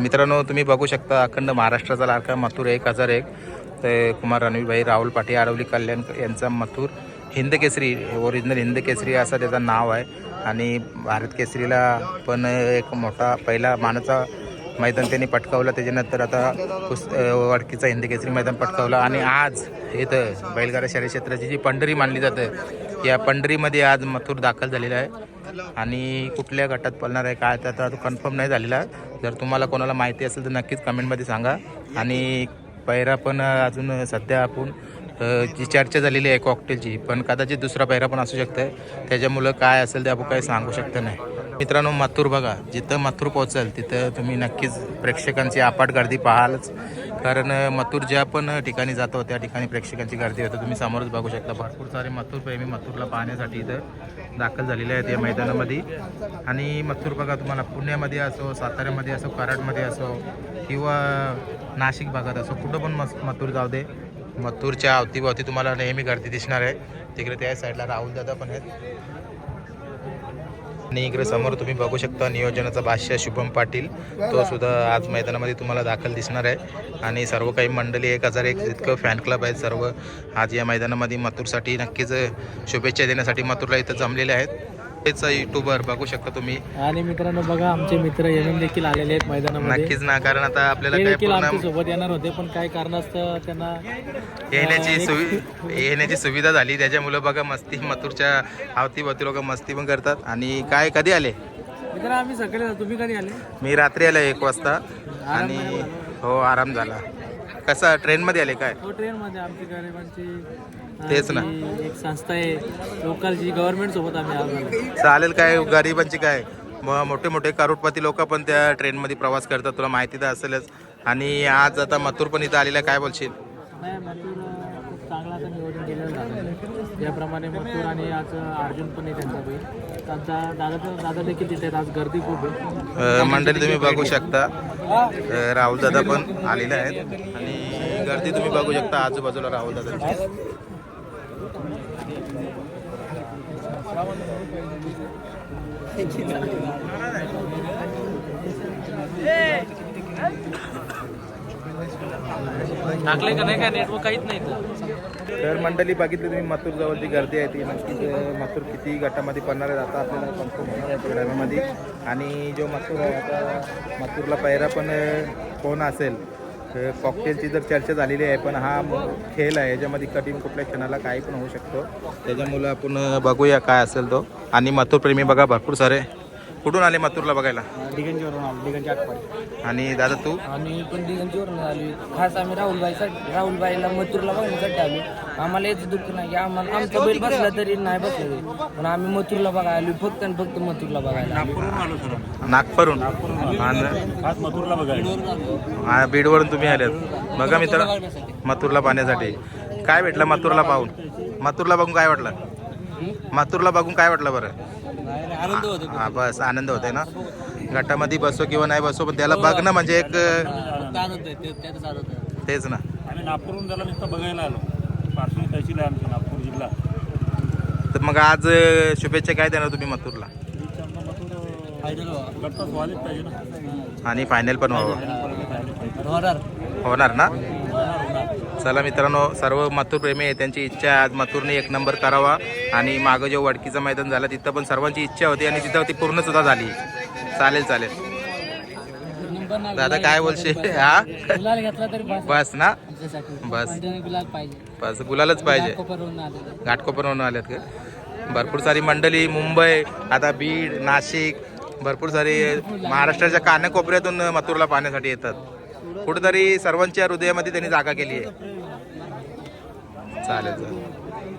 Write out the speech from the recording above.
मित्रांनो तुम्ही बघू शकता अखंड महाराष्ट्राचा लाडका मथुर एक हजार एक. ते कुमार रणवीरभाई राहुल पाटी आरवली कल्याण यांचा मथुर. हिंद केसरी ओरिजिनल हिंद केसरी असं त्याचं नाव आहे. आणि भारत केसरीला पण एक मोठा पहिला मानाचा मैदान त्यांनी पटकावलं. त्याच्यानंतर आता कुस वडकीचा हिंद केसरी मैदान पटकावलं. आणि आज इथं बैलगाडा शहरी क्षेत्राची जी पंढरी मानली जाते या पंढरीमध्ये आज मथुर दाखल झालेला आहे. आणि कुठल्या गटात पळणार आहे काय त्याचा तो कन्फर्म नाही झालेला. आहे. जर तुम्हाला कोणाला माहिती असेल तर नक्कीच कमेंटमध्ये सांगा. आणि पैरा पण अजून सध्या आपण जी चर्चा झालेली आहे कॉकटेलची पण कदाचित दुसरा पैरा पण असू शकतं त्याच्यामुळं काय असेल ते आपण काही सांगू शकत नाही. मित्रांनो मथुर बघा. जिथं मथुर पोहोचेल तिथं तुम्ही नक्कीच प्रेक्षकांची आपाट गर्दी पाहालच. कारण मथुर ज्या पण ठिकाणी जातो त्या ठिकाणी प्रेक्षकांची गर्दी होते. तुम्ही समोरच बघू शकता. भरपूर सारे मथुर प्रेमी मथुरला पाहण्यासाठी इथं दाखल झालेले आहेत या मैदानामध्ये. आणि मथुर बघा तुम्हाला पुण्यामध्ये असो साताऱ्यामध्ये असो कराडमध्ये असो किंवा नाशिक भागात असो कुठं पण मस मथुर जाऊ दे. मथुरच्या अवतीभोवती तुम्हाला नेहमी गर्दी दिसणार आहे. तिकडे त्या साईडला राहुल दादा पण आहेत. आणि इकडे समोर तुम्ही बघू शकता नियोजनाचा बादशाह शुभम पाटील. तो सुद्धा आज मैदानामध्ये तुम्हाला दाखल दिसणार आहे. आणि सर्व काही मंडळी एक हजार एक जितकं फॅन क्लब आहेत. सर्व आज या मैदानामध्ये मथुरसाठी नक्कीच शुभेच्छा देण्यासाठी मथुरला इथं जमलेले आहेत. युट्यूबर बघू शकता तुम्ही. आणि मित्रांनो बघा आमचे मित्र येऊन देखील आलेले आहेत मैदानामध्ये. नक्कीच ना कारण आता आपल्याला ते काय देखील पूर्ण आमच्यासोबत येणार होते पण काय कारणास्तव त्यांना येण्याची सुवि येण्याची सुविधा झाली. त्याच्यामुळं बघा मस्ती मथुरच्या अवतीभोवती लोक मस्ती पण करतात. आणि काय कधी आले? मित्र आम्ही सकाळी. तुम्ही कधी आले? मी रात्री आलो एक वाजता. आणि हो आराम झाला. कसा ट्रेनमध्ये आले काय? हो ट्रेन मध्ये आमची गरिबांची तेच ना. जी एक संस्था आहे. लोकलची गव्हर्नमेंट सोबत आम्ही आलो. चालेल काय गरिबांची काय? म- मोठे मोठे करोडपती लोक पण त्या ट्रेनमध्ये प्रवास करतात तुला माहिती तर असेलच. आणि आज आता मथुर पण इथं आलेला काय बोलशील? नाही मथुर अं, खूप चांगला आता नियोजन केलेलं झालं ज्याप्रमाणे मथुर आणि आज अर्जुन पण आहे त्यांचा बैल त्यांचा दादा पण दादा देखील तिथे आहेत. आज गर्दी खूप आहे. अ, मंडळी तुम्ही बघू शकता. राहुल दादा पण आलेले आहेत. आणि गर्दी तुम्ही बघू शकता आजूबाजूला राहुल दादांची. टाकले का नाही काय नेटवर्क काहीच नाही तर मंडळी बघितली तुम्ही मथुर जवळची गर्दी आहे ती म्हणजे नक्कीच मथुर किती गटामध्ये पडणार आहे आता आपल्याला कन्फर्म होणार आहे आणि जो मथुर आहे आता मथुरला पहिरा पण कोण असेल कॉकटेलची जर चर्चा झालेली आहे पण हा खेळ आहे याच्यामध्ये कधी कुठल्या क्षणाला काही पण होऊ शकतो. त्याच्यामुळं आपण बघूया काय असेल तो. आणि मथुर प्रेमी बघा भरपूर सारे कुठून आले मथुरला बघायला? आलो आणि दादा तू? आम्ही पण दिगंजीवरून आलो. खास आम्ही राहुलबाईसाठी राहुलबाईला मथुरला बघण्यासाठी आलो. आम्हाला याचं दुःख नाही की आम्हाला आमचा बैल बसला तरी नाही बसला तरी. पण आम्ही मथुरला बघायला आलो फक्त आणि फक्त मथुरला बघायला आलो. नागपूरहून? आणि- हा, बीडवरून तुम्ही आलेत. बघा मित्र मथुरला पाहण्यासाठी. काय भेटलं मथुरला पाहून? मथुरला बघून काय वाटलं? मथुरला बघून काय वाटलं बरं? हा बस आनंद होतोय ना? गटामध्ये बसो किंवा नाही बसो पण त्याला बघणं म्हणजे एक तेच ना. आम्ही नागपूरहून त्याला नुसतं बघायला आलो. पार्श्वनी तहसील आहे आमची नागपूर जिल्हा. तर मग आज शुभेच्छा काय देणार तुम्ही मथुरला? आणि फायनल पण व्हावं. होणार होणार ना? चला मित्रांनो सर्व मथुर प्रेमी आहे त्यांची इच्छा आहे. आज मथुरने एक नंबर करावा आणि मागं जो वडकीचं मैदान झालं तिथं पण सर्वांची इच्छा होती आणि तिथं ती पूर्ण सुद्धा झाली. चालेल चालेल. दादा काय बोलशील? हा? बस. ना? बस. बस गुलालच पाहिजे. घाटकोपरवरून आल्यात का? भरपूर सारी मंडळी मुंबई आता बीड नाशिक भरपूर सारी महाराष्ट्राच्या कानाकोपऱ्यातून मथुरला पाहण्यासाठी येतात. कुठेतरी सर्वांच्या हृदयामध्ये त्यांनी जागा केली आहे. चालेल चालेल.